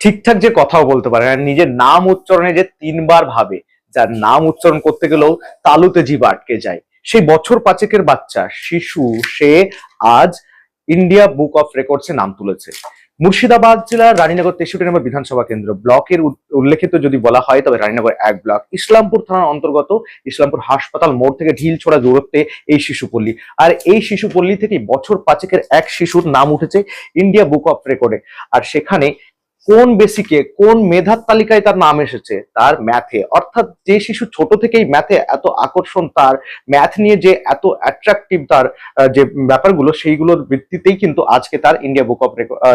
ঠিকঠাক যে কথাও বলতে পারে না। নিজের নাম উচ্চারণে যে তিনবার ভাবে, যার নাম উচ্চারণ করতে গেলেও তালুতে জীব আটকে যায়। সেই বছর পাঁচেকের বাচ্চা, শিশু, সে আজ ইন্ডিয়া বুক অফ রেকর্ডসে নাম তুলেছে। মুর্শিদাবাদ জেলার রানীনগর তেষট্টি নম্বর বিধানসভা কেন্দ্র ব্লকের উল্লেখিত যদি বলা হয়, তবে রানীনগর এক ব্লক। ইসলামপুর থানার অন্তর্গত ইসলামপুর হাসপাতাল মোড় থেকে ঢিল ছোড়া দূরত্বে এই শিশুপল্লী। আর এই শিশুপল্লী থেকে বছর পাঁচেকের এক শিশুর নাম উঠেছে ইন্ডিয়া বুক অফ রেকর্ডে। আর সেখানে কোন বেসিকে কোন মেধার তালিকায় তার নাম এসেছে? তার ম্যাথে অর্থাৎ যে শিশু ছোট থেকেই ম্যাথে এত আকর্ষণ, তার ম্যাথ নিয়ে যে এত অ্যাট্রাকটিভ তার যে ব্যাপারগুলো, সেইগুলোর ভিত্তিতেই কিন্তু আজকে তার ইন্ডিয়া বুক অফ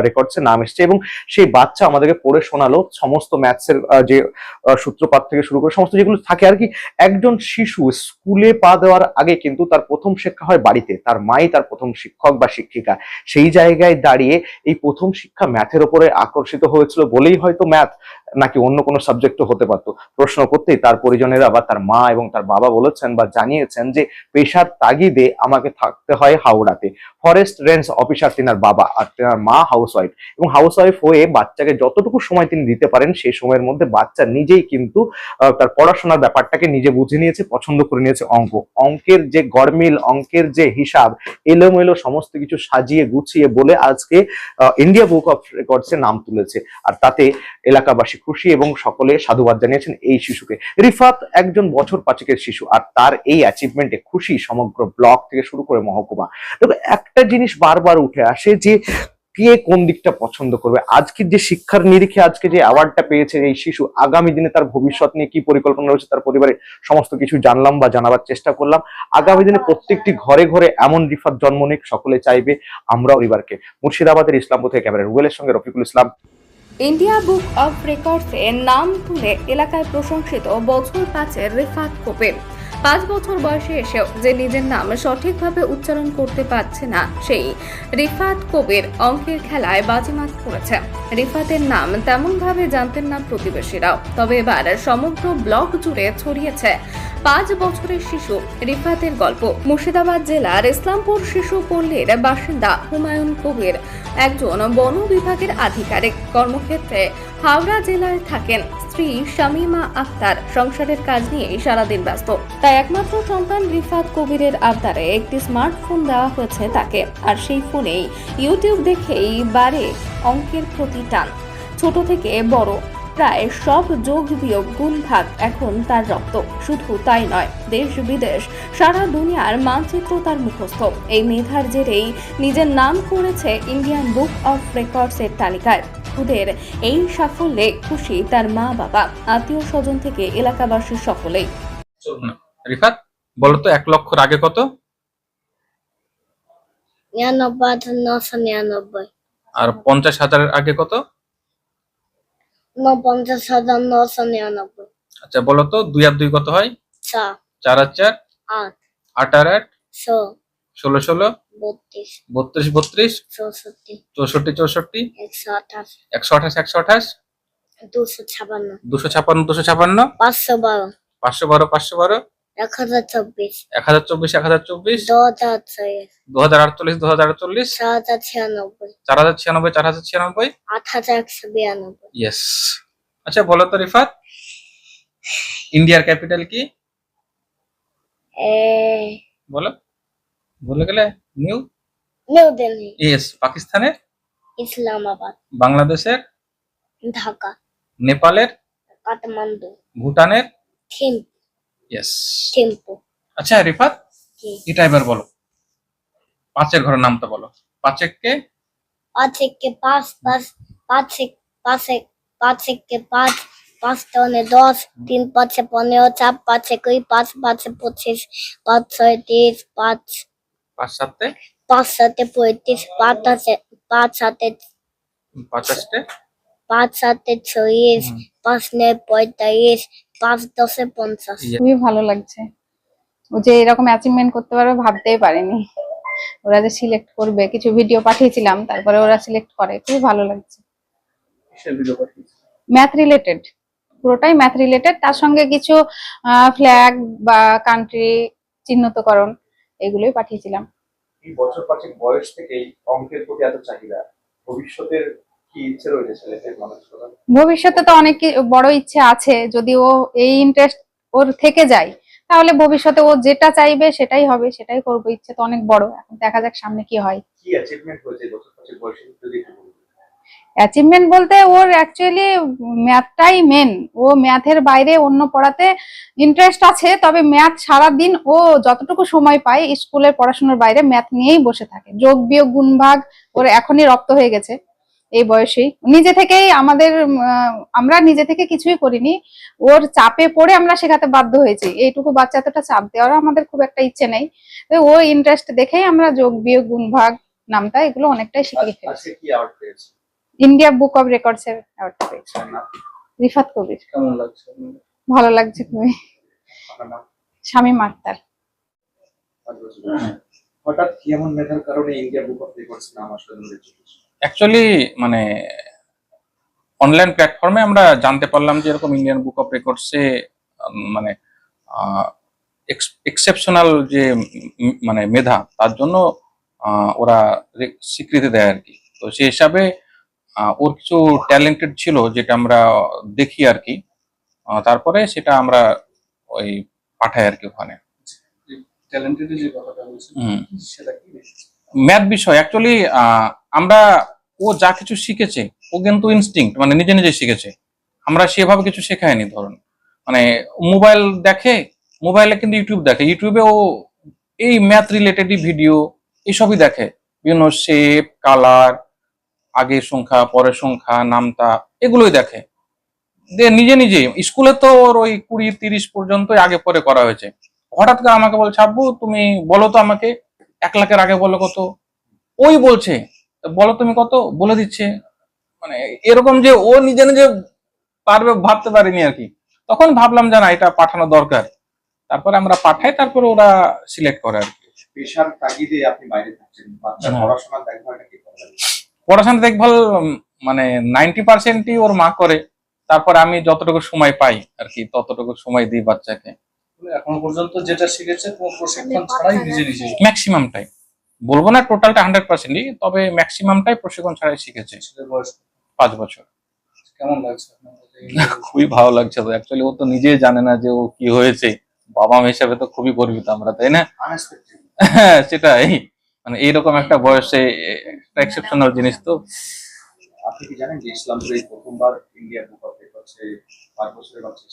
রেকর্ডস নাম এসেছে এবং সেই বাচ্চা আমাদেরকে পড়ে শোনালো সমস্ত ম্যাথসের যে সূত্রপাত থেকে শুরু করে সমস্ত যেগুলো থাকে আর কি, একজন শিশু স্কুলে পা দেওয়ার আগে কিন্তু তার প্রথম শিক্ষা হয় বাড়িতে। তার মাই তার প্রথম শিক্ষক বা শিক্ষিকা। সেই জায়গায় দাঁড়িয়ে এই প্রথম শিক্ষা ম্যাথের ওপরে আকর্ষিত হয়েছিল বলেই হয়তো ম্যাথ নাকি অন্য কোনো সাবজেক্টও হতে পারতো। প্রশ্ন করতেই তার পরিজনেরা বা তার মা এবং তার বাবা বলেছেন বা জানিয়েছেন যে পেশার তাগিদে আমাকে থাকতে হয় হাওড়াতে। ফরেস্ট রেঞ্জ অফিসার তিনার বাবা আর তেনার মা হাউস ওয়াইফ এবং হাউস ওয়াইফ হয়ে বাচ্চাকে যতটুকু সময় তিনি দিতে পারেন সেই সময়ের মধ্যে বাচ্চা নিজেই কিন্তু তার পড়াশোনার ব্যাপারটাকে নিজে বুঝে নিয়েছে, পছন্দ করে নিয়েছে অঙ্ক। অঙ্কের যে গরমিল অঙ্কের যে হিসাব, এলোমেলো সমস্ত কিছু সাজিয়ে গুছিয়ে বলে আজকে ইন্ডিয়া বুক অফ রেকর্ডসে নাম তুলেছে। আর তাতে এলাকাবাসী খুশি এবং সকলে সাধুবাদ জানিয়েছেন এই শিশুকে। রিফাত একজন বছর পাঁচেকের শিশু আর তার এই অ্যাচিভমেন্টে খুশি সমগ্র ব্লক থেকে শুরু করে মহকুমা। তবে একটা জিনিস বারবার উঠে আসে যে কে কোন দিকটা পছন্দ করবে। আজকের যে শিক্ষার নিরিখে আজকে যে অ্যাওয়ার্ডটা পেয়েছে এই শিশু, আগামী দিনে তার ভবিষ্যৎ নিয়ে কি পরিকল্পনা রয়েছে তার পরিবারে সমস্ত কিছু জানলাম বা জানাবার চেষ্টা করলাম। আগামী দিনে প্রত্যেকটি ঘরে ঘরে এমন রিফাত জন্ম নিক, সকলে চাইবে আমরাও পরিবারকে মুর্শিদাবাদের ইসলামপুর থেকে ক্যামেরা রুবেলের সঙ্গে Rafiqul Islam. India book of রেকর্ডসে নাম তুলে এলাকায় প্রশংসিত বছর পাঁচের রেফাত কোপের পাঁচ বছর বয়সে এসেও যে নিজের নাম সঠিকভাবে উচ্চারণ করতে পারছে না, সেই রিফাত কবির অঙ্কের খেলায় বাজিমাত করেছে। রিফাতের নাম তেমনভাবে জানতেন না প্রতিবেশীরাও। তবে এবার সমগ্র ব্লক জুড়ে ছড়িয়েছে পাঁচ বছরের শিশু রিফাতের গল্প। মুর্শিদাবাদ জেলার ইসলামপুর শিশু পল্লীর বাসিন্দা হুমায়ুন কবির একজন বন বিভাগের আধিকারিক। কর্মক্ষেত্রে হাওড়া জেলায় থাকেন স্ত্রী শামিমা আক্তার। সংসারের কাজ নিয়েই সারাদিন ব্যস্ত। তাই একমাত্র সন্তান রিফাত কবিরের আবদারে একটি স্মার্টফোন দেওয়া হয়েছে তাকে। আর সেই ফোনেই ইউটিউব দেখেই বারে অঙ্কের প্রতি টান। ছোট থেকে বড় প্রায় সব যোগ বিয়োগ গুণ ভাগ এখন তার রক্ত। শুধু তাই নয় দেশ বিদেশ সারা দুনিয়ার মানচিত্র তার মুখস্থ। এই মেধার জেরেই নিজের নাম করেছে ইন্ডিয়ান বুক অফ রেকর্ডসের তালিকায়। খুদের এই সাফল্যে খুশি তার মা বাবা আত্মীয় স্বজন থেকে এলাকাবাসী সকলেই। রিফাত বলো তো এক লক্ষর আগে কত? নিরানব্বই হাজার নশো নিরানব্বই। আর পঞ্চাশ হাজারের আগে কত? উনপঞ্চাশ হাজার নশো নিরানব্বই। আচ্ছা বলো তো দুই আর দুই কত হয়? চার। চার আর চার? আট। আট আর আট? ষোলো ষোলো? বত্রিশ। বত্রিশ বত্রিশ? চৌষট্টি। চৌষট্টি চৌষট্টি? একশো আঠাশ। একশো আঠাশ একশো আঠাশ? দুশো ছাপান্ন। দুশো ছাপান্ন দুশো ছাপান্ন? পাঁচশো বারো। পাঁচশো বারো পাঁচশো বারো? এক হাজার চব্বিশ। এক হাজার চব্বিশ এক হাজার চব্বিশ। দু হাজার ছয়শো দু হাজার আটচল্লিশ দু হাজার আটচল্লিশ। চার হাজার ছিয়ানব্বই। চার হাজার ছিয়ানব্বই চার হাজার ছিয়ানব্বই। আট হাজার একশো বিরানব্বই। ইয়েস আচ্ছা বলো তো রিফাত ইন্ডিয়ার ক্যাপিটাল কি? বলো। ভুলে গেলে নিউ? নিউ দিল্লি। ইয়েস পাকিস্তানের? ইসলামাবাদ। বাংলাদেশের? ঢাকা। নেপালের? কাঠমান্ডু। ভুটানের? থিম। ইয়েস থিম্পু আচ্ছা রিফাত? এটা এবার বলো। পাঁচের ঘরের নামটা বলো। পাঁচেককে? পাঁচ একে পাঁচ পাঁচ পাঁচ এক পাঁচ এক পাঁচ পাঁচ পাঁচ টনে দশ তিন পাঁচে পনেরো চার পাঁচে কুড়ি পাঁচ পাঁচে পঁচিশ পাঁচ ছয় তিরিশ পাঁচ পাঁচ সাতে? পাঁচ সাতে পঁয়ত্রিশ পাঁচ আছে পাঁচ সাতে পাঁচ আষ্টে পাঁচ সাতে হুম। পাঁচ নয় পঁয়তাল্লিশ পাঁচ দশে পঞ্চাশ। খুবই ভালো লাগছে। ও যে এরকম অ্যাচিভমেন্ট করতে পারবে ভাবতেই পারেনি। ওরা যে সিলেক্ট করবে কিছু ভিডিও পাঠিয়েছিলাম তারপরে ওরা সিলেক্ট করে। খুবই ভালো লাগছে। ম্যাথ রিলেটেড পুরোটাই ম্যাথ রিলেটেড তার সঙ্গে কিছু ফ্ল্যাগ বা কান্ট্রি চিহ্নিতকরণ এগুলোই পাঠিয়েছিলাম। এই বছর পাঁচেক বয়স থেকেই অঙ্কের প্রতি এত চাহিদা? ভবিষ্যতের কি ইচ্ছে রয়েছে ছেলেদের মানুষ করার ভবিষ্যতে তো অনেক বড় ইচ্ছে আছে যদি ও এই ইন্টারেস্ট ওর থেকে যায় তাহলে ভবিষ্যতে ও যেটা চাইবে সেটাই হবে সেটাই করব ইচ্ছে তো অনেক বড় এখন দেখা যাক সামনে কি হয়। অ্যাচিভমেন্ট। অ্যাচিভমেন্ট বলতে ওর অ্যাকচুয়ালি ম্যাথটাই মেন ও ম্যাথের বাইরে অন্য পড়াতে ইন্টারেস্ট আছে তবে ম্যাথ সারা দিন ও যতটুকু সময় পায় স্কুলের পড়াশোনার বাইরে ম্যাথ নিয়েই বসে থাকে। যোগ বিয়োগ গুণ ভাগ ওর এখনই রপ্ত হয়ে গেছে। এই বয়সেই। নিজে থেকেই আমাদের আমরা নিজে থেকে কিছুই করিনি। ওর চাপে পড়ে আমরা শেখাতে বাধ্য হয়েছি। এইটুকু বাচ্চা এতটা চাপ দেওয়ার আমাদের খুব একটা ইচ্ছে নেই। তো ও ইন্টারেস্ট দেখেই আমরা যোগ বিয়োগ গুণ ভাগ নামটা এগুলো অনেকটাই শিখে ফেলেছি। অ্যাওয়ার্ড পেয়েছে? ইন্ডিয়া বুক অফ রেকর্ডস এর অ্যাওয়ার্ডটা পেয়েছে। রিফাত কবির। কেমন লাগছে? ভালো লাগছে খুবই। স্বামী বয়সে। হঠাৎ কি এমন মেধার কারণে ইন্ডিয়া বুক অফ রেকর্ডস নাম আসলে? অ্যাকচুয়ালি মানে অনলাইন প্ল্যাটফর্মে আমরা জানতে পারলাম যে এরকম ইন্ডিয়ান বুক অফ রেকর্ডসে মানে এক্সেপশনাল যে মানে মেধা তার জন্য ওরা স্বীকৃতি দেয় আর কি। তো সেই হিসাবে ওর কিছু ট্যালেন্টেড ছিল যেটা আমরা দেখি আর কি। তারপরে সেটা আমরা ওই পাঠাই আর কি ওখানে। ম্যাথ বিষয়। অ্যাকচুয়ালি আমরা, ও যা কিছু শিখেছে, ও কিন্তু ইনস্টিংক্ট মানে নিজে নিজে শিখেছে। আমরা সেভাবে কিছু শেখায়নি, ধরুন। মানে মোবাইল দেখে মোবাইলে কিন্তু ইউটিউব দেখে। ইউটিউবে ও এই ম্যাথ রিলেটেডই ভিডিও এইসবই দেখে। বিভিন্ন শেপ কালার আগের সংখ্যা, পরের সংখ্যা, নামতা, এগুলোই দেখে। দিয়ে নিজে নিজে স্কুলে তো ওর ওই কুড়ি, তিরিশ পর্যন্তই আগে পরে করা হয়েছে। হঠাৎ করে আমাকে বলছে, আব্বু, তুমি বলো তো আমাকে, এক লাখের আগে বলো কত? ওই বলছে বলো তুমি কত? বলে দিচ্ছে। মানে এরকম যে ও নিজে নিজে পারবে ভাবতে পারিনি আর কি। তখন ভাবলাম যে না এটা পাঠানো দরকার। তারপরে আমরা পাঠাই তারপরে ওরা সিলেক্ট করে আর কি। পেশার তাগিদে আপনি বাইরে থাকছেন। বাচ্চার হ্যাঁ। দেখভালটা কি পড়াশোনা দেখভাল মানে নাইনটি পার্সেন্টই ওর মা করে। তারপরে আমি যতটুকু সময় পাই আর কি ততটুকু সময় দিই বাচ্চাকে। এখন পর্যন্ত যেটা শিখেছে কোনো প্রশিক্ষণ ছাড়াই নিজে নিজে ম্যাক্সিমামটাই বলব না টোটালটা হান্ড্রেড পার্সেন্টই তবে ম্যাক্সিমামটাই প্রশিক্ষণ ছাড়াই শিখেছে। পাঁচ বছর। কেমন লাগছে খুবই ভালো লাগছে তো। অ্যাকচুয়ালি ও তো নিজেই জানে না যে ও কি হয়েছে। বাবা মা হিসাবে তো খুবই গর্বিত আমরা তাই না? হ্যাঁ সেটাই। মানে এইরকম একটা বয়সে একটা এক্সেপশনাল জিনিস তো। আপনি কি জানেন যে ইসলামপুরে এই প্রথমবার ইন্ডিয়া বুক অফ রেকর্ডসে পাঁচ বছরের বাচ্চা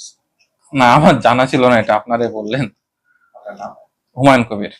না আমার জানা ছিল না এটা আপনারে বললেন। আপনার নাম? হুমায়ুন কবির।